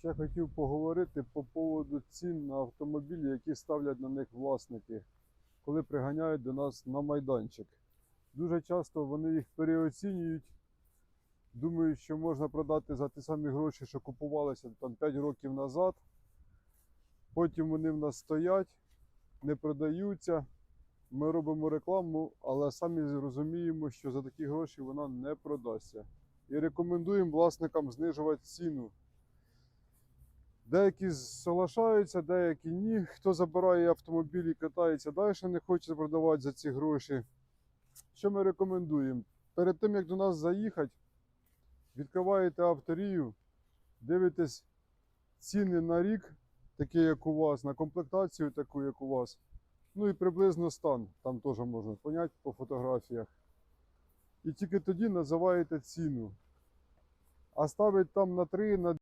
Ще хотів поговорити по поводу цін на автомобілі, які ставлять на них власники, коли приганяють до нас на майданчик. Дуже часто вони їх переоцінюють, думають, що можна продати за ті самі гроші, що купувалися там 5 років назад. Потім вони в нас стоять, не продаються. Ми робимо рекламу, але самі розуміємо, що за такі гроші вона не продасться. І рекомендуємо власникам знижувати ціну. Деякі соглашаються, деякі ні. Хто забирає автомобіль і катається далі, не хоче продавати за ці гроші. Що ми рекомендуємо? Перед тим, як до нас заїхати, відкриваєте авторію, дивитесь ціни на рік, такі як у вас, на комплектацію таку, як у вас. Ну і приблизно стан, там теж можна поняти по фотографіях. І тільки тоді називаєте ціну. А ставить там на 3, на